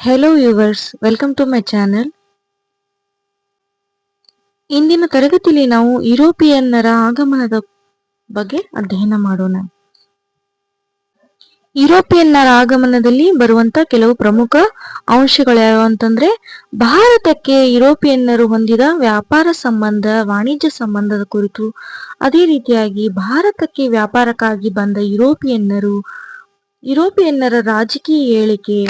Hello yours welcome to my channel ಇಂದಿನ ತರಗತಿಯಲ್ಲಿ ನಾವು ಯುರೋಪಿಯನ್ನರ ಆಗಮನದ ಬಗ್ಗೆ ಅಧ್ಯಯನ ಮಾಡೋಣ. ಯುರೋಪಿಯನ್ನರ ಆಗಮನದಲ್ಲಿ ಬರುವಂತ ಕೆಲವು ಪ್ರಮುಖ ಅಂಶಗಳು ಯಾವು ಅಂತಂದ್ರೆ ಭಾರತಕ್ಕೆ ಯುರೋಪಿಯನ್ನರು ಹೊಂದಿದ ವ್ಯಾಪಾರ ಸಂಬಂಧ, ವಾಣಿಜ್ಯ ಸಂಬಂಧದ ಕುರಿತು, ಅದೇ ರೀತಿಯಾಗಿ ಭಾರತಕ್ಕೆ ವ್ಯಾಪಾರಕ್ಕಾಗಿ ಬಂದ ಯುರೋಪಿಯನ್ನರು, ಯುರೋಪಿಯನ್ನರ ರಾಜಕೀಯ ಏಳಿಕೆ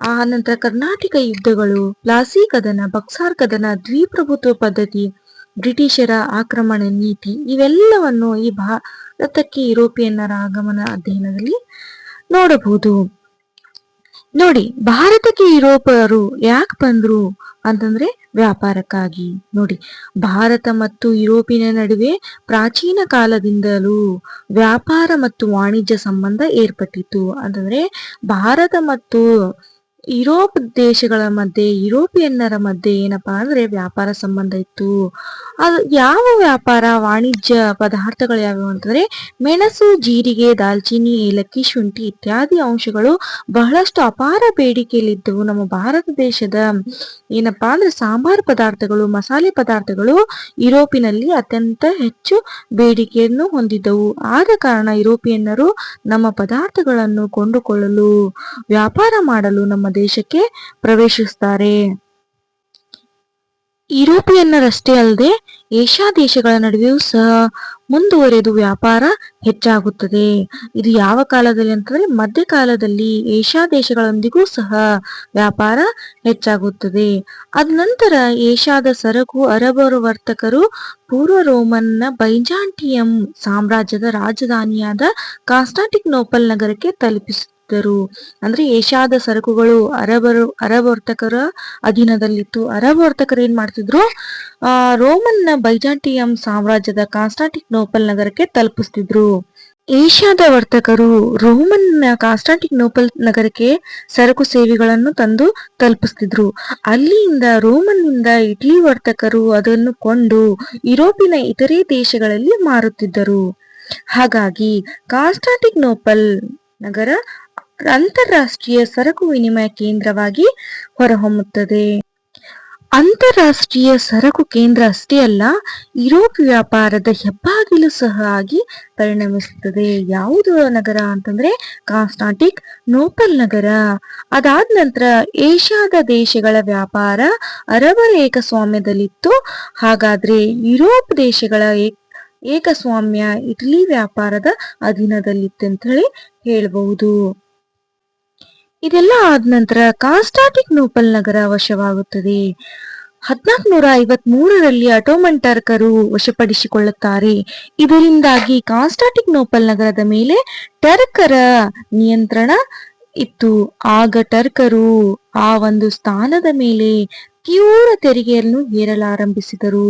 ಆ ನಂತರ ಕರ್ನಾಟಕ ಯುದ್ಧಗಳು ಪ್ಲಾಸಿ ಕದನ, ಬಕ್ಸಾರ್ ಕದನ, ದ್ವಿಪ್ರಭುತ್ವ ಪದ್ಧತಿ, ಬ್ರಿಟಿಷರ ಆಕ್ರಮಣ ನೀತಿ ಇವೆಲ್ಲವನ್ನು ಈ ಭಾರತಕ್ಕೆ ಯುರೋಪಿಯನ್ನರ ಆಗಮನ ಅಧ್ಯಯನದಲ್ಲಿ ನೋಡಬಹುದು. ನೋಡಿ, ಭಾರತಕ್ಕೆ ಯುರೋಪರು ಯಾಕೆ ಬಂದ್ರು ಅಂತಂದ್ರೆ ವ್ಯಾಪಾರಕ್ಕಾಗಿ. ನೋಡಿ, ಭಾರತ ಮತ್ತು ಯುರೋಪಿನ ನಡುವೆ ಪ್ರಾಚೀನ ಕಾಲದಿಂದಲೂ ವ್ಯಾಪಾರ ಮತ್ತು ವಾಣಿಜ್ಯ ಸಂಬಂಧ ಏರ್ಪಟ್ಟಿತ್ತು. ಅಂತಂದ್ರೆ ಭಾರತ ಮತ್ತು ಯುರೋಪ್ ದೇಶಗಳ ಮಧ್ಯೆ, ಯುರೋಪಿಯನ್ನರ ಮಧ್ಯೆ ಏನಪ್ಪಾ ಅಂದ್ರೆ ವ್ಯಾಪಾರ ಸಂಬಂಧ ಇತ್ತು. ಅದು ಯಾವ ವ್ಯಾಪಾರ, ವಾಣಿಜ್ಯ ಪದಾರ್ಥಗಳು ಯಾವ್ಯಾವ ಅಂತಂದ್ರೆ ಮೆಣಸು, ಜೀರಿಗೆ, ದಾಲ್ಚಿನ್ನಿ, ಏಲಕ್ಕಿ, ಶುಂಠಿ ಇತ್ಯಾದಿ ಅಂಶಗಳು ಬಹಳಷ್ಟು ಅಪಾರ ಬೇಡಿಕೆಯಲ್ಲಿದ್ದವು ನಮ್ಮ ಭಾರತ ದೇಶದ ಏನಪ್ಪಾ ಅಂದ್ರೆ ಸಾಂಬಾರ್ ಪದಾರ್ಥಗಳು, ಮಸಾಲೆ ಪದಾರ್ಥಗಳು ಯುರೋಪಿನಲ್ಲಿ ಅತ್ಯಂತ ಹೆಚ್ಚು ಬೇಡಿಕೆಯನ್ನು ಹೊಂದಿದ್ದವು. ಆದ ಕಾರಣ ಯುರೋಪಿಯನ್ನರು ನಮ್ಮ ಪದಾರ್ಥಗಳನ್ನು ಕೊಂಡುಕೊಳ್ಳಲು, ವ್ಯಾಪಾರ ಮಾಡಲು ನಮ್ಮ ದೇಶಕ್ಕೆ ಪ್ರವೇಶಿಸುತ್ತಾರೆ. ಯುರೋಪಿಯನ್ನರಷ್ಟೇ ಅಲ್ಲದೆ ಏಷ್ಯಾ ದೇಶಗಳ ನಡುವೆಯೂ ಸಹ ಮುಂದುವರೆದು ವ್ಯಾಪಾರ ಹೆಚ್ಚಾಗುತ್ತದೆ. ಇದು ಯಾವ ಕಾಲದಲ್ಲಿ ಅಂತಂದ್ರೆ ಮಧ್ಯಕಾಲದಲ್ಲಿ ಏಷ್ಯಾ ದೇಶಗಳೊಂದಿಗೂ ಸಹ ವ್ಯಾಪಾರ ಹೆಚ್ಚಾಗುತ್ತದೆ. ಅದ ನಂತರ ಏಷ್ಯಾದ ಸರಕು ಅರಬರು ವರ್ತಕರು ಪೂರ್ವ ರೋಮನ್ನ ಬೈಜಾಂಟಿಯಂ ಸಾಮ್ರಾಜ್ಯದ ರಾಜಧಾನಿಯಾದ ಕಾನ್ಸ್ಟಾಂಟಿನೋಪಲ್ ನಗರಕ್ಕೆ ತಲುಪಿಸ ಇದ್ದರು ಅಂದ್ರೆ ಏಷ್ಯಾದ ಸರಕುಗಳು ಅರಬರು ಅರಬ್ ವರ್ತಕರ ಅಧೀನದಲ್ಲಿತ್ತು. ಅರಬ್ ವರ್ತಕರು ಏನ್ ಮಾಡ್ತಿದ್ರು? ಆ, ರೋಮನ್ನ ಬೈಜಾಂಟಿಯಂ ಸಾಮ್ರಾಜ್ಯದ ಕಾನ್ಸ್ಟಾಂಟಿನೋಪಲ್ ನಗರಕ್ಕೆ ತಲುಪಿಸ್ತಿದ್ರು. ಏಷ್ಯಾದ ವರ್ತಕರು ರೋಮನ್ ಕಾನ್ಸ್ಟಾಂಟಿನೋಪಲ್ ನಗರಕ್ಕೆ ಸರಕು ಸೇವೆಗಳನ್ನು ತಂದು ತಲುಪಿಸ್ತಿದ್ರು. ರೋಮನ್ನಿಂದ ಇಟಲಿ ವರ್ತಕರು ಅದನ್ನು ಕೊಂಡು ಯುರೋಪಿನ ಇತರೆ ದೇಶಗಳಲ್ಲಿ ಮಾರುತ್ತಿದ್ದರು. ಹಾಗಾಗಿ ಕಾನ್ಸ್ಟಾಂಟಿನೋಪಲ್ ನಗರ ಅಂತಾರಾಷ್ಟ್ರೀಯ ಸರಕು ವಿನಿಮಯ ಕೇಂದ್ರವಾಗಿ ಹೊರಹೊಮ್ಮುತ್ತದೆ. ಅಂತಾರಾಷ್ಟ್ರೀಯ ಸರಕು ಕೇಂದ್ರ ಅಷ್ಟೇ ಅಲ್ಲ, ಯುರೋಪ್ ವ್ಯಾಪಾರದ ಹೆಬ್ಬಾಗಿಲು ಸಹ ಆಗಿ ಪರಿಣಮಿಸುತ್ತದೆ. ಯಾವುದು ನಗರ ಅಂತಂದ್ರೆ ಕಾನ್ಸ್ಟಾಂಟಿಕ್ ನೋಪಲ್ ನಗರ. ಅದಾದ ನಂತರ ಏಷ್ಯಾದ ದೇಶಗಳ ವ್ಯಾಪಾರ ಅರಬರ ಏಕಸ್ವಾಮ್ಯದಲ್ಲಿತ್ತು. ಹಾಗಾದ್ರೆ ಯುರೋಪ್ ದೇಶಗಳ ಏಕಸ್ವಾಮ್ಯ ಇಟಲಿ ವ್ಯಾಪಾರದ ಅಧೀನದಲ್ಲಿತ್ತು ಅಂತ ಹೇಳಿ ಹೇಳಬಹುದು. ಇದೆಲ್ಲ ಆದ ನಂತರ ಕಾಸ್ಟಾಟಿಕ್ ನೋಪಲ್ ನಗರ ವಶವಾಗುತ್ತದೆ. ಹದಿನಾಲ್ಕುನೂರ ಐವತ್ ಮೂರರಲ್ಲಿ ಅಟೋಮನ್ ಟರ್ಕರು ವಶಪಡಿಸಿಕೊಳ್ಳುತ್ತಾರೆ. ಇದರಿಂದಾಗಿ ಕಾನ್ಸ್ಟಾಟಿಕ್ ನೋಪಲ್ ನಗರದ ಮೇಲೆ ಟರ್ಕರ ನಿಯಂತ್ರಣ ಇತ್ತು. ಆಗ ಟರ್ಕರು ಆ ಒಂದು ಸ್ಥಾನದ ಮೇಲೆ ತೀವ್ರ ತೆರಿಗೆಯನ್ನು ಹೇರಲಾರಂಭಿಸಿದರು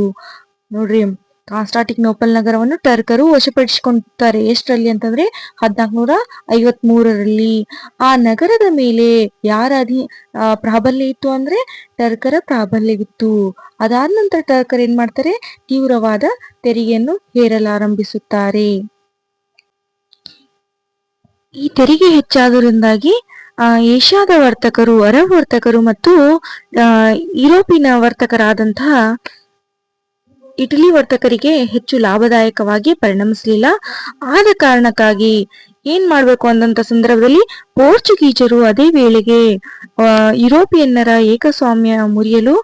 ನೋಡ್ರಿ ಕಾನ್ಸ್ಟಾಟಿಕ್ ನೋಪಲ್ ನಗರವನ್ನು ಟರ್ಕರು ವಶಪಡಿಸಿಕೊಂಡಿದ್ದಾರೆ ಎಷ್ಟರಲ್ಲಿ ಅಂತಂದ್ರೆ ಹದಿನಾಲ್ಕುನೂರ ಐವತ್ ಮೂರರಲ್ಲಿ ಆ ನಗರದ ಮೇಲೆ ಯಾರ ಅಧಿ ಪ್ರಾಬಲ್ಯ ಇತ್ತು ಅಂದ್ರೆ ಟರ್ಕರ ಪ್ರಾಬಲ್ಯವಿತ್ತು. ಅದಾದ ನಂತರ ಟರ್ಕರ್ ಏನ್ ಮಾಡ್ತಾರೆ? ತೀವ್ರವಾದ ತೆರಿಗೆಯನ್ನು ಹೇರಲಾರಂಭಿಸುತ್ತಾರೆ. ಈ ತೆರಿಗೆ ಹೆಚ್ಚಾದರಿಂದಾಗಿ ಏಷ್ಯಾದ ವರ್ತಕರು, ಅರಬ್ ವರ್ತಕರು ಮತ್ತು ಯುರೋಪಿನ ವರ್ತಕರಾದಂತಹ ಇಟಲಿ ವರ್ತಕರಿಗೆ ಹೆಚ್ಚು ಲಾಭದಾಯಕವಾಗಿ ಪರಿಣಮಿಸಲಿಲ್ಲ. ಆದ ಕಾರಣಕ್ಕಾಗಿ ಏನ್ ಮಾಡ್ಬೇಕು ಅಂದಂತ ಸಂದರ್ಭದಲ್ಲಿ ಪೋರ್ಚುಗೀಜರು ಅದೇ ವೇಳೆಗೆ ಯುರೋಪಿಯನ್ನರ ಏಕಸ್ವಾಮ್ಯ ಮುರಿಯಲು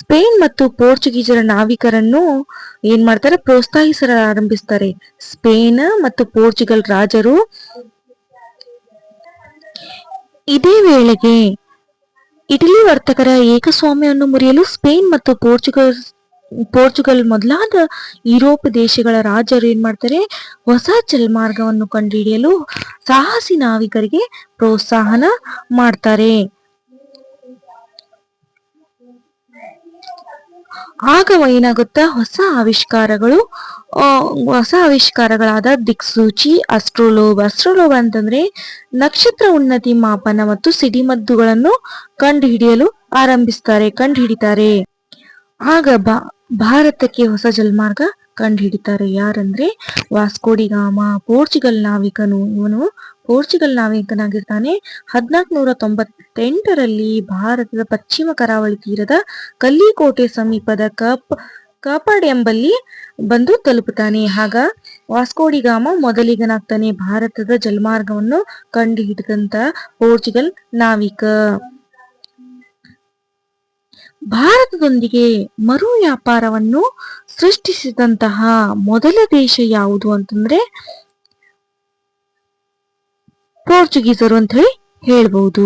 ಸ್ಪೇನ್ ಮತ್ತು ಪೋರ್ಚುಗೀಜರ ನಾವಿಕರನ್ನು ಏನ್ ಮಾಡ್ತಾರೆ? ಪ್ರೋತ್ಸಾಹಿಸಲು ಆರಂಭಿಸ್ತಾರೆ ಸ್ಪೇನ್ ಮತ್ತು ಪೋರ್ಚುಗಲ್ ರಾಜರು ಇದೇ ವೇಳೆಗೆ ಇಟಲಿ ವರ್ತಕರ ಏಕಸ್ವಾಮ್ಯವನ್ನು ಮುರಿಯಲು ಸ್ಪೇನ್ ಮತ್ತು ಪೋರ್ಚುಗಲ್ ಪೋರ್ಚುಗಲ್ ಮೊದಲಾದ ಯುರೋಪ್ ದೇಶಗಳ ರಾಜರು ಏನ್ ಮಾಡ್ತಾರೆ? ಹೊಸ ಜಲಮಾರ್ಗವನ್ನು ಕಂಡುಹಿಡಿಯಲು ಸಾಹಸಿ ನಾವಿಕರಿಗೆ ಪ್ರೋತ್ಸಾಹನ ಮಾಡ್ತಾರೆ. ಆಗ ಏನಾಗುತ್ತಾ? ಹೊಸ ಆವಿಷ್ಕಾರಗಳು ಹೊಸ ಆವಿಷ್ಕಾರಗಳಾದ ದಿಕ್ಸೂಚಿ, ಅಸ್ಟ್ರೋಲೋಬ್ ಅಸ್ಟ್ರೋಲೋಬ್ ಅಂತಂದ್ರೆ ನಕ್ಷತ್ರ ಉನ್ನತಿ ಮಾಪನ ಮತ್ತು ಸಿಡಿಮದ್ದುಗಳನ್ನು ಕಂಡುಹಿಡಿಯಲು ಆರಂಭಿಸ್ತಾರೆ, ಕಂಡುಹಿಡಿತಾರೆ. ಆಗ ಬಾ ಭಾರತಕ್ಕೆ ಹೊಸ ಜಲಮಾರ್ಗ ಕಂಡುಹಿಡಿತಾರೆ. ಯಾರಂದ್ರೆ ವಾಸ್ಕೋಡಿಗಾಮ ಪೋರ್ಚುಗಲ್ ನಾವಿಕನು. ಇವನು ಪೋರ್ಚುಗಲ್ ನಾವಿಕನಾಗಿರ್ತಾನೆ. ಹದಿನಾಲ್ಕುನೂರ ತೊಂಬತ್ತೆಂಟರಲ್ಲಿ ಭಾರತದ ಪಶ್ಚಿಮ ಕರಾವಳಿ ತೀರದ ಕಲ್ಲಿಕೋಟೆ ಸಮೀಪದ ಕಪ್, ಕಾಪಾಡ್ ಎಂಬಲ್ಲಿ ಬಂದು ತಲುಪುತ್ತಾನೆ. ಆಗ ವಾಸ್ಕೋಡಿಗಾಮ ಮೊದಲಿಗನಾಗ್ತಾನೆ. ಭಾರತದ ಜಲಮಾರ್ಗವನ್ನು ಕಂಡುಹಿಡಿದಂತ ಪೋರ್ಚುಗಲ್ ನಾವಿಕ. ಭಾರತದೊಂದಿಗೆ ಮರು ವ್ಯಾಪಾರವನ್ನು ಸೃಷ್ಟಿಸಿದಂತಹ ಮೊದಲ ದೇಶ ಯಾವುದು ಅಂತಂದ್ರೆ ಪೋರ್ಚುಗೀಸರು ಅಂತ ಹೇಳಿ ಹೇಳ್ಬಹುದು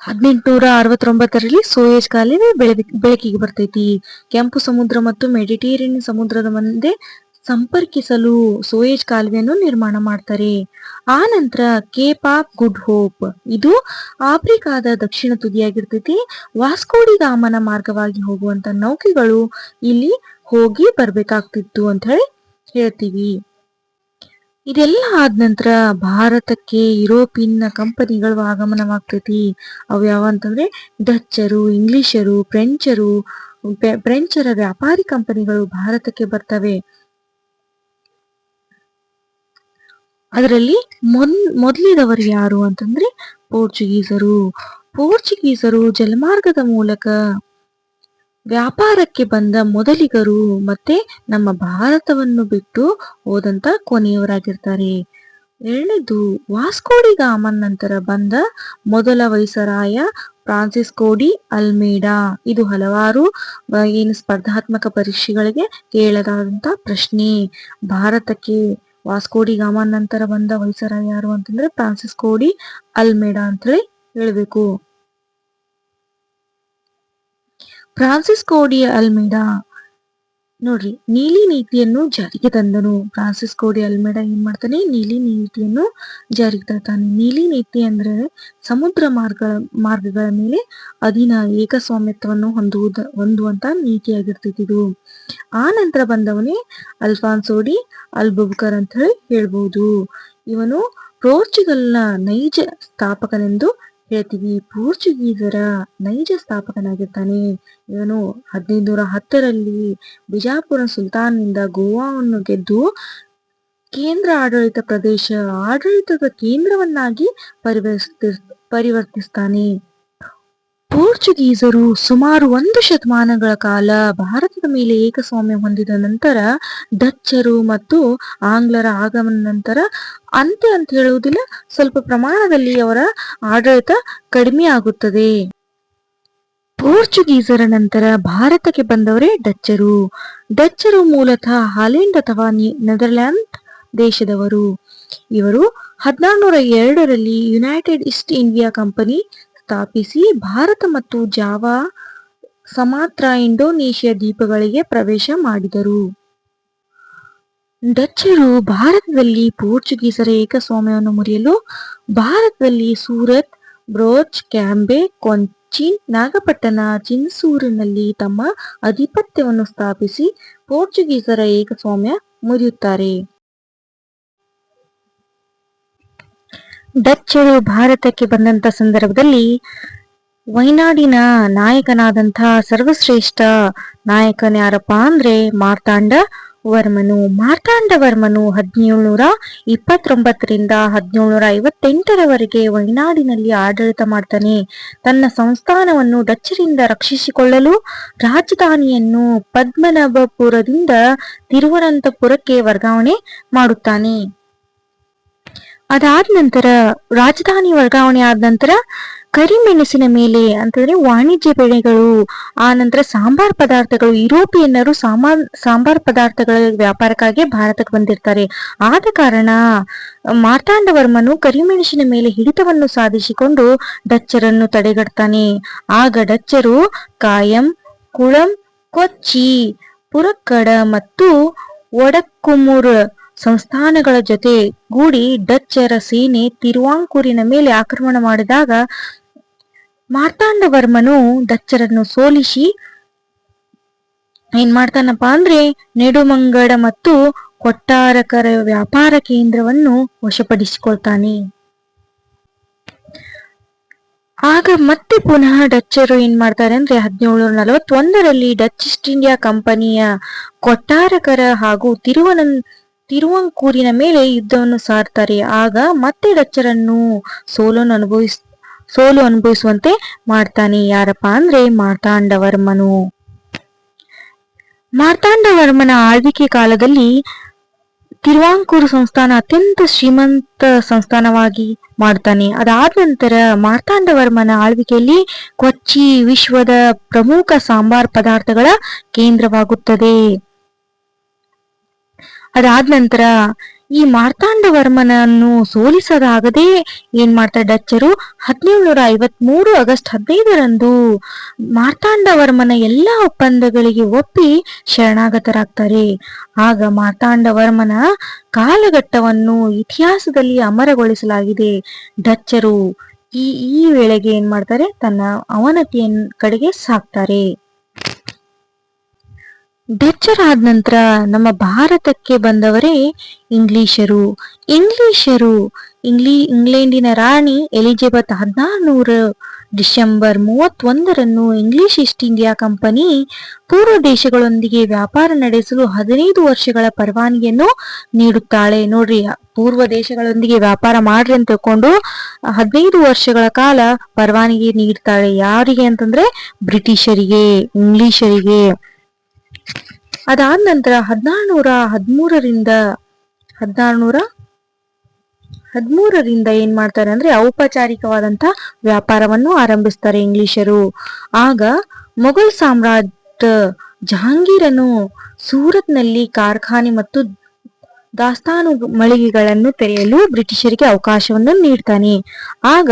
ಹದಿನೆಂಟುನೂರ ಅರವತ್ತೊಂಬತ್ತರಲ್ಲಿ ಸೋಯೇಜ್ ಕಾಲುವೆ ಬೆಳಕಿಗೆ ಬರ್ತೈತಿ. ಕೆಂಪು ಸಮುದ್ರ ಮತ್ತು ಮೆಡಿಟೇರಿಯನ್ ಸಮುದ್ರದ ಮುಂದೆ ಸಂಪರ್ಕಿಸಲು ಸೋಯೇಜ್ ಕಾಲುವೆಯನ್ನು ನಿರ್ಮಾಣ ಮಾಡ್ತಾರೆ. ಆ ನಂತರ ಕೇಪ್ ಆಫ್ ಗುಡ್ ಹೋಪ್. ಇದು ಆಫ್ರಿಕಾದ ದಕ್ಷಿಣ ತುದಿಯಾಗಿರ್ತೈತಿ. ವಾಸ್ಕೋಡಿ ಗಾಮನ ಮಾರ್ಗವಾಗಿ ಹೋಗುವಂತ ನೌಕೆಗಳು ಇಲ್ಲಿ ಹೋಗಿ ಬರ್ಬೇಕಾಗ್ತಿತ್ತು ಅಂತ ಹೇಳಿ ಹೇಳ್ತೀವಿ. ಇದೆಲ್ಲ ಆದ ನಂತರ ಭಾರತಕ್ಕೆ ಯುರೋಪಿಯನ್ ಕಂಪನಿಗಳು ಆಗಮನವಾಗ್ತೈತಿ. ಅವು ಯಾವ ಅಂತಂದ್ರೆ ಡಚ್ಚರು, ಇಂಗ್ಲಿಷರು, ಫ್ರೆಂಚರು, ಫ್ರೆಂಚರ ವ್ಯಾಪಾರಿ ಕಂಪನಿಗಳು ಭಾರತಕ್ಕೆ ಬರ್ತವೆ. ಅದರಲ್ಲಿ ಮೊನ್ ಮೊದಲಿದವರು ಯಾರು ಅಂತಂದ್ರೆ ಪೋರ್ಚುಗೀಸರು. ಪೋರ್ಚುಗೀಸರು ಜಲಮಾರ್ಗದ ಮೂಲಕ ವ್ಯಾಪಾರಕ್ಕೆ ಬಂದ ಮೊದಲಿಗರು ಮತ್ತೆ ನಮ್ಮ ಭಾರತವನ್ನು ಬಿಟ್ಟು ಹೋದಂತ ಕೊನೆಯವರಾಗಿರ್ತಾರೆ. ಎರಡನೇದು ವಾಸ್ಕೋಡಿ ಗಾಮನ್ ನಂತರ ಬಂದ ಮೊದಲ ವೈಸರಾಯ ಫ್ರಾನ್ಸಿಸ್ ಕೋಡಿ ಅಲ್ಮೇಡಾ. ಇದು ಹಲವಾರು ಏನು ಸ್ಪರ್ಧಾತ್ಮಕ ಪರೀಕ್ಷೆಗಳಿಗೆ ಕೇಳದಾದಂತ ಪ್ರಶ್ನೆ. ಭಾರತಕ್ಕೆ ವಾಸ್ಕೋಡಿ ಗಾಮನ್ ನಂತರ ಬಂದ ವೈಸರಾಯ ಯಾರು ಅಂತಂದ್ರೆ ಫ್ರಾನ್ಸಿಸ್ ಕೋಡಿ ಅಲ್ಮೇಡಾ ಅಂತ ಹೇಳಿ ಹೇಳ್ಬೇಕು. ಫ್ರಾನ್ಸಿಸ್ ಕೋಡಿ ಅಲ್ಮೇಡಾ ನೋಡ್ರಿ, ನೀಲಿ ನೀತಿಯನ್ನು ಜಾರಿಗೆ ತಂದನು. ಫ್ರಾನ್ಸಿಸ್ ಕೋಡಿ ಅಲ್ಮೇಡ ಏನ್ ಮಾಡ್ತಾನೆ? ನೀಲಿ ನೀತಿಯನ್ನು ಜಾರಿಗೆ ತರ್ತಾನೆ. ನೀಲಿ ನೀತಿ ಅಂದ್ರೆ ಸಮುದ್ರ ಮಾರ್ಗ ಮಾರ್ಗಗಳ ಮೇಲೆ ಅಧೀನ ಏಕಸ್ವಾಮ್ಯತ್ವವನ್ನು ಹೊಂದುವುದ, ಹೊಂದುವಂತ ನೀತಿಯಾಗಿರ್ತಿದ್ದು ಆ ನಂತರ ಬಂದವನೇ ಅಲ್ಫಾನ್ಸೋಡಿ ಅಲ್ಬುಬ್ಕರ್ ಅಂತ ಹೇಳಿ ಹೇಳ್ಬಹುದು ಇವನು ಪೋರ್ಚುಗಲ್ನ ನೈಜ ಸ್ಥಾಪಕನೆಂದು ಹೇಳ್ತೀವಿ. ಪೋರ್ಚುಗೀಸರ ನೈಜ ಸ್ಥಾಪಕನಾಗಿರ್ತಾನೆ. ಇವನು ಹದಿನೈದು ನೂರ ಹತ್ತರಲ್ಲಿ ಬಿಜಾಪುರ ಸುಲ್ತಾನ್ನಿಂದ ಗೋವಾವನ್ನು ಗೆದ್ದು ಕೇಂದ್ರ ಆಡಳಿತ ಪ್ರದೇಶ, ಆಡಳಿತದ ಕೇಂದ್ರವನ್ನಾಗಿ ಪರಿವರ್ತಿ ಪರಿವರ್ತಿಸ್ತಾನೆ. ಪೋರ್ಚುಗೀಸರು ಸುಮಾರು ಒಂದು ಶತಮಾನಗಳ ಕಾಲ ಭಾರತದ ಮೇಲೆ ಏಕಸ್ವಾಮ್ಯ ಹೊಂದಿದ ನಂತರ ಡಚ್ಚರು ಮತ್ತು ಆಂಗ್ಲರ ಆಗಮನ ನಂತರ ಅಂತೆ ಅಂತ ಹೇಳುವುದಿಲ್ಲ, ಸ್ವಲ್ಪ ಪ್ರಮಾಣದಲ್ಲಿ ಅವರ ಆಡಳಿತ ಕಡಿಮೆ ಆಗುತ್ತದೆ. ಪೋರ್ಚುಗೀಸರ ನಂತರ ಭಾರತಕ್ಕೆ ಬಂದವರೇ ಡಚ್ಚರು. ಡಚ್ಚರು ಮೂಲತಃ ಹಾಲೆಂಡ್ ಅಥವಾ ನೆದರ್ಲ್ಯಾಂಡ್ ದೇಶದವರು. ಇವರು ಹದಿನಾರುನೂರ ಎರಡರಲ್ಲಿ ಯುನೈಟೆಡ್ ಈಸ್ಟ್ ಇಂಡಿಯಾ ಕಂಪನಿ ಸ್ಥಾಪಿಸಿ ಭಾರತ ಮತ್ತು ಜಾವಾ ಸಮಾತ್ರ ಇಂಡೋನೇಷ್ಯಾ ದ್ವೀಪಗಳಿಗೆ ಪ್ರವೇಶ ಮಾಡಿದರು. ಡಚ್ಚರು ಭಾರತದಲ್ಲಿ ಪೋರ್ಚುಗೀಸರ ಏಕಸ್ವಾಮ್ಯವನ್ನು ಮುರಿಯಲು ಭಾರತದಲ್ಲಿ ಸೂರತ್, ಬ್ರೋಚ್, ಕ್ಯಾಂಬೆ ಕೊಂಚಿನ್ ನಾಗಪಟ್ಟಣ, ಚಿನ್ಸೂರಿನಲ್ಲಿ ತಮ್ಮ ಅಧಿಪತ್ಯವನ್ನು ಸ್ಥಾಪಿಸಿ ಪೋರ್ಚುಗೀಸರ ಏಕಸ್ವಾಮ್ಯ ಮುರಿಯುತ್ತಾರೆ. ಡಚ್ಚರು ಭಾರತಕ್ಕೆ ಬಂದಂತ ಸಂದರ್ಭದಲ್ಲಿ ವೈನಾಡಿನ ನಾಯಕನಾದಂತಹ ಸರ್ವಶ್ರೇಷ್ಠ ನಾಯಕನ ಯಾರಪ್ಪ ಅಂದ್ರೆ ಮಾರ್ತಾಂಡ ವರ್ಮನು. ಮಾರ್ತಾಂಡ ವರ್ಮನು ಹದಿನೇಳುನೂರ ಇಪ್ಪತ್ತೊಂಬತ್ತರಿಂದ ಹದಿನೇಳುನೂರ ಐವತ್ತೆಂಟರವರೆಗೆ ವೈನಾಡಿನಲ್ಲಿ ಆಡಳಿತ ಮಾಡ್ತಾನೆ. ತನ್ನ ಸಂಸ್ಥಾನವನ್ನು ಡಚ್ಚರಿಂದ ರಕ್ಷಿಸಿಕೊಳ್ಳಲು ರಾಜಧಾನಿಯನ್ನು ಪದ್ಮನಾಭಪುರದಿಂದ ತಿರುವನಂತಪುರಕ್ಕೆ ವರ್ಗಾವಣೆ ಮಾಡುತ್ತಾನೆ. ಅದಾದ ನಂತರ ರಾಜಧಾನಿ ವರ್ಗಾವಣೆ ಆದ ನಂತರ ಕರಿಮೆಣಸಿನ ಮೇಲೆ ಅಂತಂದ್ರೆ ವಾಣಿಜ್ಯ ಬೆಳೆಗಳು, ಆ ನಂತರ ಸಾಂಬಾರ್ ಪದಾರ್ಥಗಳು, ಯುರೋಪಿಯನ್ನರು ಸಾಮಾನ್ ಸಾಂಬಾರ್ ಪದಾರ್ಥಗಳ ವ್ಯಾಪಾರಕ್ಕಾಗಿ ಭಾರತಕ್ಕೆ ಬಂದಿರ್ತಾರೆ. ಆದ ಕಾರಣ ಮಾರ್ತಾಂಡವರ್ಮನು ಕರಿಮೆಣಸಿನ ಮೇಲೆ ಹಿಡಿತವನ್ನು ಸಾಧಿಸಿಕೊಂಡು ಡಚ್ಚರನ್ನು ತಡೆಗಟ್ತಾನೆ. ಆಗ ಡಚ್ಚರು ಕಾಯಂ, ಕುಳಂ, ಕೊಚ್ಚಿ, ಪುರಕ್ಕಡ ಮತ್ತು ಒಡಕ್ಕುಮುರ್ ಸಂಸ್ಥಾನಗಳ ಜೊತೆ ಗೂಡಿ ಡಚ್ಚರ ಸೇನೆ ತಿರುವಾಂಕೂರಿನ ಮೇಲೆ ಆಕ್ರಮಣ ಮಾಡಿದಾಗ ಮಾರ್ತಾಂಡವರ್ಮನು ಡಚ್ಚರನ್ನು ಸೋಲಿಸಿ, ಏನ್ ಮಾಡ್ತಾನಪ್ಪ ಅಂದ್ರೆ ನೆಡುಮಂಗಡ ಮತ್ತು ಕೊಟ್ಟಾರಕರ ವ್ಯಾಪಾರ ಕೇಂದ್ರವನ್ನು ವಶಪಡಿಸಿಕೊಳ್ತಾನೆ. ಆಗ ಮತ್ತೆ ಪುನಃ ಡಚ್ಚರು ಏನ್ ಮಾಡ್ತಾರೆ ಅಂದ್ರೆ ಹದಿನೇಳು ನಲವತ್ತೊಂದರಲ್ಲಿ ಡಚ್ ಈಸ್ಟ್ ಇಂಡಿಯಾ ಕಂಪನಿಯ ಕೊಟ್ಟಾರಕರ ಹಾಗೂ ತಿರುವನಂತ ತಿರುವಂಕೂರಿನ ಮೇಲೆ ಯುದ್ಧವನ್ನು ಸಾರ್ತಾರೆ ಆಗ ಮತ್ತೆ ಡಚ್ಚರನ್ನು ಸೋಲನ್ನು ಅನುಭವಿಸ್, ಸೋಲು ಅನುಭವಿಸುವಂತೆ ಮಾಡ್ತಾನೆ. ಯಾರಪ್ಪ ಅಂದ್ರೆ ಮಾರ್ತಾಂಡವರ್ಮನು. ಮಾರ್ತಾಂಡವರ್ಮನ ಆಳ್ವಿಕೆ ಕಾಲದಲ್ಲಿ ತಿರುವಾಂಕೂರು ಸಂಸ್ಥಾನ ಅತ್ಯಂತ ಶ್ರೀಮಂತ ಸಂಸ್ಥಾನವಾಗಿ ಮಾಡ್ತಾನೆ. ಅದಾದ ನಂತರ ಮಾರ್ತಾಂಡವರ್ಮನ ಆಳ್ವಿಕೆಯಲ್ಲಿ ಕೊಚ್ಚಿ ವಿಶ್ವದ ಪ್ರಮುಖ ಸಾಂಬಾರ್ ಪದಾರ್ಥಗಳ ಕೇಂದ್ರವಾಗುತ್ತದೆ. ಅದಾದ ನಂತರ ಈ ಮಾರ್ತಾಂಡವರ್ಮನನ್ನು ಸೋಲಿಸದಾಗದೆ ಏನ್ ಮಾಡ್ತಾರೆ ಡಚ್ಚರು? ಹದಿನೇಳುನೂರ ಐವತ್ ಮೂರು ಆಗಸ್ಟ್ ಹದಿನೈದರಂದು ಮಾರ್ತಾಂಡವರ್ಮನ ಎಲ್ಲಾ ಒಪ್ಪಂದಗಳಿಗೆ ಒಪ್ಪಿ ಶರಣಾಗತರಾಗ್ತಾರೆ. ಆಗ ಮಾರ್ತಾಂಡವರ್ಮನ ಕಾಲಘಟ್ಟವನ್ನು ಇತಿಹಾಸದಲ್ಲಿ ಅಮರಗೊಳಿಸಲಾಗಿದೆ. ಡಚ್ಚರು ಈ ಈ ವೇಳೆಗೆ ಏನ್ ಮಾಡ್ತಾರೆ? ತನ್ನ ಅವನತಿಯ ಕಡೆಗೆ ಸಾಕ್ತಾರೆ. ಡಚ್ಚರಾದ ನಂತರ ನಮ್ಮ ಭಾರತಕ್ಕೆ ಬಂದವರೇ ಇಂಗ್ಲಿಷರು. ಇಂಗ್ಲಿಷರು. ಇಂಗ್ಲಿ, ಇಂಗ್ಲೆಂಡಿನ ರಾಣಿ ಎಲಿಜಬೆತ್ ಹದಿನಾರುನೂರು ಡಿಸೆಂಬರ್ ಮೂವತ್ತೊಂದರಂದು ಇಂಗ್ಲಿಷ್ ಈಸ್ಟ್ ಇಂಡಿಯಾ ಕಂಪನಿ ಪೂರ್ವ ದೇಶಗಳೊಂದಿಗೆ ವ್ಯಾಪಾರ ನಡೆಸಲು ಹದಿನೈದು ವರ್ಷಗಳ ಪರವಾನಗಿಯನ್ನು ನೀಡುತ್ತಾಳೆ. ನೋಡ್ರಿ, ಪೂರ್ವ ದೇಶಗಳೊಂದಿಗೆ ವ್ಯಾಪಾರ ಮಾಡ್ರಿ ಅಂತ ತಿಳ್ಕೊಂಡು ಹದಿನೈದು ವರ್ಷಗಳ ಕಾಲ ಪರವಾನಗಿ ನೀಡ್ತಾಳೆ. ಯಾರಿಗೆ ಅಂತಂದ್ರೆ ಬ್ರಿಟಿಷರಿಗೆ, ಇಂಗ್ಲಿಷರಿಗೆ. ಅದಾದ ನಂತರ ಹದಿನಾರುನೂರ ಹದಿಮೂರರಿಂದ ಹದಿನಾರುನೂರ ಹದಿಮೂರರಿಂದ ಏನ್ ಮಾಡ್ತಾರೆ ಅಂದ್ರೆ ಔಪಚಾರಿಕವಾದಂತ ವ್ಯಾಪಾರವನ್ನು ಆರಂಭಿಸ್ತಾರೆ ಇಂಗ್ಲಿಷರು. ಆಗ ಮೊಘಲ್ ಸಾಮ್ರಾಟ್ ಜಹಾಂಗೀರನು ಸೂರತ್ನಲ್ಲಿ ಕಾರ್ಖಾನೆ ಮತ್ತು ದಾಸ್ತಾನು ಮಳಿಗೆಗಳನ್ನು ತೆರೆಯಲು ಬ್ರಿಟಿಷರಿಗೆ ಅವಕಾಶವನ್ನು ನೀಡ್ತಾನೆ. ಆಗ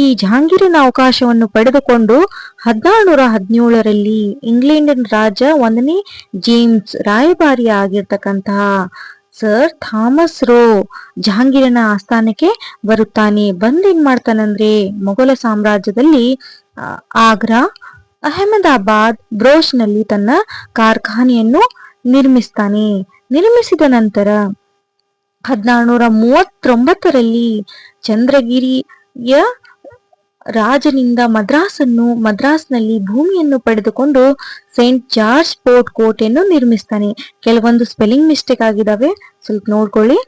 ಈ ಜಹಾಂಗೀರಿನ ಅವಕಾಶವನ್ನು ಪಡೆದುಕೊಂಡು ಹದಿನಾರುನೂರ ಹದಿನೇಳರಲ್ಲಿ ಇಂಗ್ಲೆಂಡಿನ ರಾಜ ಒಂದನೇ ಜೇಮ್ಸ್ ರಾಯಭಾರಿ ಆಗಿರ್ತಕ್ಕಂತಹ ಸರ್ ಥಾಮಸ್ ರೋ ಜಹಾಂಗೀರನ ಆಸ್ಥಾನಕ್ಕೆ ಬರುತ್ತಾನೆ. ಬಂದೇನ್ ಮಾಡ್ತಾನಂದ್ರೆ ಮೊಘಲ ಸಾಮ್ರಾಜ್ಯದಲ್ಲಿ ಆಗ್ರಾ, ಅಹಮದಾಬಾದ್ ಬ್ರೋಷ್ನಲ್ಲಿ ತನ್ನ ಕಾರ್ಖಾನೆಯನ್ನು ನಿರ್ಮಿಸ್ತಾನೆ. ನಿರ್ಮಿಸಿದ ನಂತರ ಹದಿನಾರುನೂರ ಮೂವತ್ತೊಂಬತ್ತರಲ್ಲಿ ಚಂದ್ರಗಿರಿಯ ರಾಜನಿಂದ ಮದ್ರಾಸನ್ನು, ಮದ್ರಾಸ್ನಲ್ಲಿ ಭೂಮಿಯನ್ನು ಪಡೆದುಕೊಂಡು ಸೇಂಟ್ ಜಾರ್ಜ್ ಪೋರ್ಟ್ ಕೋಟೆಯನ್ನು ನಿರ್ಮಿಸ್ತಾನೆ. ಕೆಲವೊಂದು ಸ್ಪೆಲ್ಲಿಂಗ್ ಮಿಸ್ಟೇಕ್ ಆಗಿದಾವೆ. ಸ್ವಲ್ಪ ನೋಡ್ಕೊಳ್ಳಿ.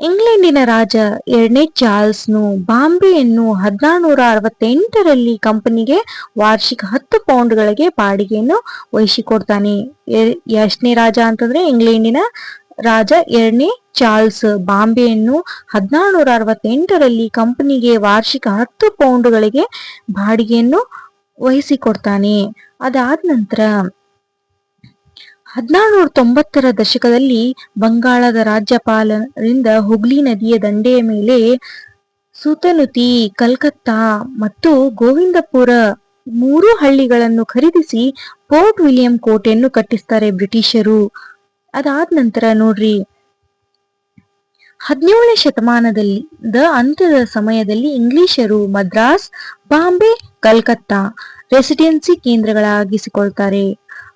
ಇಂಗ್ಲೆಂಡಿನ ರಾಜ ಎರಡನೇ ಚಾರ್ಲ್ಸ್ನು ಬಾಂಬೆಯನ್ನು ಹದಿನಾರುನೂರ ಅರವತ್ತೆಂಟರಲ್ಲಿ ಕಂಪನಿಗೆ ವಾರ್ಷಿಕ ಹತ್ತು ಪೌಂಡ್ಗಳಿಗೆ ಬಾಡಿಗೆಯನ್ನು ವಹಿಸಿಕೊಡ್ತಾನೆ. ಎಷ್ಟನೇ ರಾಜ ಅಂತಂದ್ರೆ ಇಂಗ್ಲೆಂಡಿನ ರಾಜ ಎರಡನೇ ಚಾರ್ಲ್ಸ್. ಬಾಂಬೆಯನ್ನು ಹದಿನಾರುನೂರ ಅರವತ್ತೆಂಟರಲ್ಲಿ ಕಂಪನಿಗೆ ವಾರ್ಷಿಕ ಹತ್ತು ಪೌಂಡ್ಗಳಿಗೆ ಬಾಡಿಗೆಯನ್ನು ವಹಿಸಿಕೊಡ್ತಾನೆ. ಅದಾದ ನಂತರ ಹದಿನಾರುನೂರ ತೊಂಬತ್ತರ ದಶಕದಲ್ಲಿ ಬಂಗಾಳದ ರಾಜ್ಯಪಾಲರಿಂದ ಹುಗ್ಲಿ ನದಿಯ ದಂಡೆಯ ಮೇಲೆ ಸುತನುತಿ, ಕಲ್ಕತ್ತಾ ಮತ್ತು ಗೋವಿಂದಪುರ ಮೂರು ಹಳ್ಳಿಗಳನ್ನು ಖರೀದಿಸಿ ಪೋರ್ಟ್ ವಿಲಿಯಂ ಕೋಟೆಯನ್ನು ಕಟ್ಟಿಸ್ತಾರೆ ಬ್ರಿಟಿಷರು. ಅದಾದ ನಂತರ ನೋಡ್ರಿ, ಹದಿನೇಳನೇ ಶತಮಾನದಲ್ಲಿ ದ ಅಂತ್ಯದ ಸಮಯದಲ್ಲಿ ಇಂಗ್ಲಿಷರು ಮದ್ರಾಸ್, ಬಾಂಬೆ, ಕಲ್ಕತ್ತಾ ರೆಸಿಡೆನ್ಸಿ ಕೇಂದ್ರಗಳಾಗಿಸಿಕೊಳ್ತಾರೆ.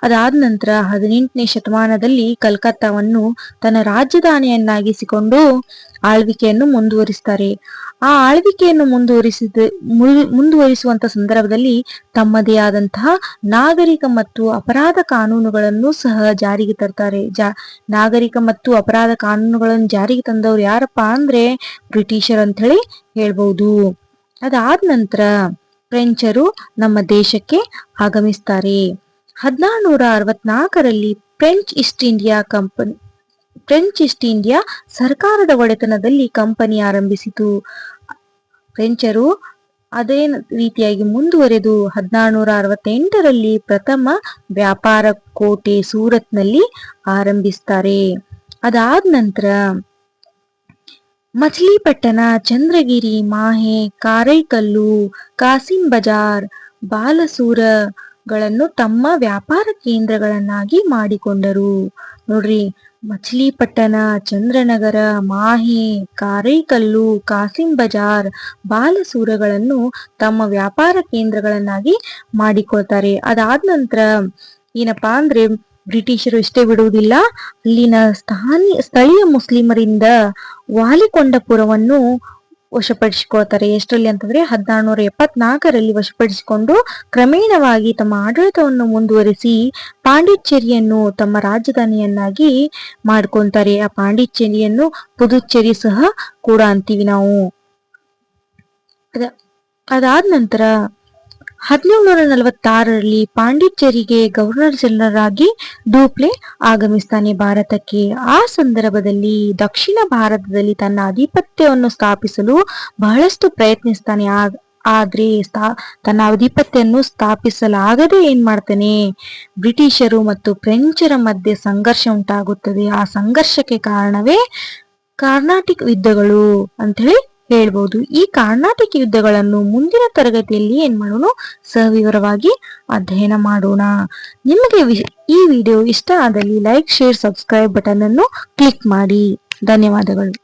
ಅದಾದ ನಂತರ ಹದಿನೆಂಟನೇ ಶತಮಾನದಲ್ಲಿ ಕಲ್ಕತ್ತಾವನ್ನು ತನ್ನ ರಾಜಧಾನಿಯನ್ನಾಗಿಸಿಕೊಂಡು ಆಳ್ವಿಕೆಯನ್ನು ಮುಂದುವರಿಸ್ತಾರೆ. ಆ ಆಳ್ವಿಕೆಯನ್ನು ಮುಂದುವರಿಸಿದ ಮುಂದುವರಿಸುವಂತ ಸಂದರ್ಭದಲ್ಲಿ ತಮ್ಮದೇ ಆದಂತಹ ನಾಗರಿಕ ಮತ್ತು ಅಪರಾಧ ಕಾನೂನುಗಳನ್ನು ಸಹ ಜಾರಿಗೆ ತರ್ತಾರೆ. ಜಾ, ನಾಗರಿಕ ಮತ್ತು ಅಪರಾಧ ಕಾನೂನುಗಳನ್ನು ಜಾರಿಗೆ ತಂದವರು ಯಾರಪ್ಪ ಅಂದ್ರೆ ಬ್ರಿಟಿಷರ್ ಅಂತ ಹೇಳಿ ಹೇಳ್ಬಹುದು ಅದಾದ ನಂತರ ಫ್ರೆಂಚರು ನಮ್ಮ ದೇಶಕ್ಕೆ ಆಗಮಿಸ್ತಾರೆ. ಹದಿನಾರುನೂರ ಅರವತ್ನಾಲ್ಕರಲ್ಲಿ French East India company, French East India ಸರ್ಕಾರದ ಒಡೆತನದಲ್ಲಿ ಕಂಪನಿ ಆರಂಭಿಸಿತು. ಫ್ರೆಂಚರು ಅದೇ ರೀತಿಯಾಗಿ ಮುಂದುವರೆದು ಹದಿನಾರುನೂರ ಅರವತ್ತೆಂಟರಲ್ಲಿ ಪ್ರಥಮ ವ್ಯಾಪಾರ ಕೋಟೆ ಸೂರತ್ನಲ್ಲಿ ಆರಂಭಿಸ್ತಾರೆ. ಅದಾದ ನಂತರ ಮಚಿಲಿಪಟ್ಟಣ, ಚಂದ್ರಗಿರಿ, ಮಾಹೆ, ಕಾರೈಕಲ್ಲು ಕಾಸಿಂ ಬಜಾರ್ ಬಾಲಸೂರ ಗಳನ್ನು ತಮ್ಮ ವ್ಯಾಪಾರ ಕೇಂದ್ರಗಳನ್ನಾಗಿ ಮಾಡಿಕೊಂಡರು. ನೋಡ್ರಿ, ಮಚಿಲಿಪಟ್ಟಣ, ಚಂದ್ರನಗರ, ಮಾಹಿ, ಕಾರೈಕಲ್ಲು, ಕಾಸಿಂ ಬಜಾರ್, ಬಾಲಸೂರಗಳನ್ನು ತಮ್ಮ ವ್ಯಾಪಾರ ಕೇಂದ್ರಗಳನ್ನಾಗಿ ಮಾಡಿಕೊಳ್ತಾರೆ. ಅದಾದ ನಂತರ ಏನಪ್ಪಾ ಅಂದ್ರೆ ಬ್ರಿಟಿಷರು ಇಷ್ಟೇ ಬಿಡುವುದಿಲ್ಲ. ಅಲ್ಲಿನ ಸ್ಥಾನೀಯ ಸ್ಥಳೀಯ ಮುಸ್ಲಿಮರಿಂದ ವಾಲಿಕೊಂಡಪುರವನ್ನು ವಶಪಡಿಸಿಕೊಳ್ತಾರೆ. ಎಷ್ಟರಲ್ಲಿ ಅಂತಂದ್ರೆ ಹದಿನಾರುನೂರ ಎಪ್ಪತ್ನಾಲ್ಕರಲ್ಲಿ ವಶಪಡಿಸಿಕೊಂಡು ಕ್ರಮೇಣವಾಗಿ ತಮ್ಮ ಆಡಳಿತವನ್ನು ಮುಂದುವರಿಸಿ ಪಾಂಡಿಚೇರಿಯನ್ನು ತಮ್ಮ ರಾಜಧಾನಿಯನ್ನಾಗಿ ಮಾಡ್ಕೊಂತಾರೆ. ಆ ಪಾಂಡಿಚೇರಿಯನ್ನು ಪುದುಚೇರಿ ಸಹ ಕೂಡ ಅಂತೀವಿ ನಾವು. ಅದ, ಅದಾದ ನಂತರ ಹದಿನೇಳುನೂರ ನಲವತ್ತಾರರಲ್ಲಿ ಪಾಂಡಿಚೇರಿಗೆ ಗವರ್ನರ್ ಜನರಲ್ ಆಗಿ ಡೂಪ್ಲೆ ಆಗಮಿಸ್ತಾನೆ ಭಾರತಕ್ಕೆ. ಆ ಸಂದರ್ಭದಲ್ಲಿ ದಕ್ಷಿಣ ಭಾರತದಲ್ಲಿ ತನ್ನ ಆಧಿಪತ್ಯವನ್ನು ಸ್ಥಾಪಿಸಲು ಬಹಳಷ್ಟು ಪ್ರಯತ್ನಿಸ್ತಾನೆ. ಆದ್ರೆ ತನ್ನ ಆಧಿಪತ್ಯವನ್ನು ಸ್ಥಾಪಿಸಲಾಗದೆ ಏನ್ ಮಾಡ್ತಾನೆ? ಬ್ರಿಟಿಷರು ಮತ್ತು ಫ್ರೆಂಚರ ಮಧ್ಯೆ ಸಂಘರ್ಷ ಉಂಟಾಗುತ್ತದೆ. ಆ ಸಂಘರ್ಷಕ್ಕೆ ಕಾರಣವೇ ಕಾರ್ನಾಟಿಕ್ ಯುದ್ಧಗಳು ಅಂತ ಹೇಳಿ ಹೇಳ್ಬೋದು. ಈ ಕಾರ್ನಾಟಿಕ್ ಯುದ್ಧಗಳನ್ನು ಮುಂದಿನ ತರಗತಿಯಲ್ಲಿ ಏನ್ ಮಾಡೋಣ ಸವಿವರವಾಗಿ ಅಧ್ಯಯನ ಮಾಡೋಣ. ನಿಮಗೆ ಈ ವಿಡಿಯೋ ಇಷ್ಟ ಆದಲ್ಲಿ ಲೈಕ್, ಶೇರ್, ಸಬ್ಸ್ಕ್ರೈಬ್ ಬಟನ್ ಅನ್ನು ಕ್ಲಿಕ್ ಮಾಡಿ. ಧನ್ಯವಾದಗಳು.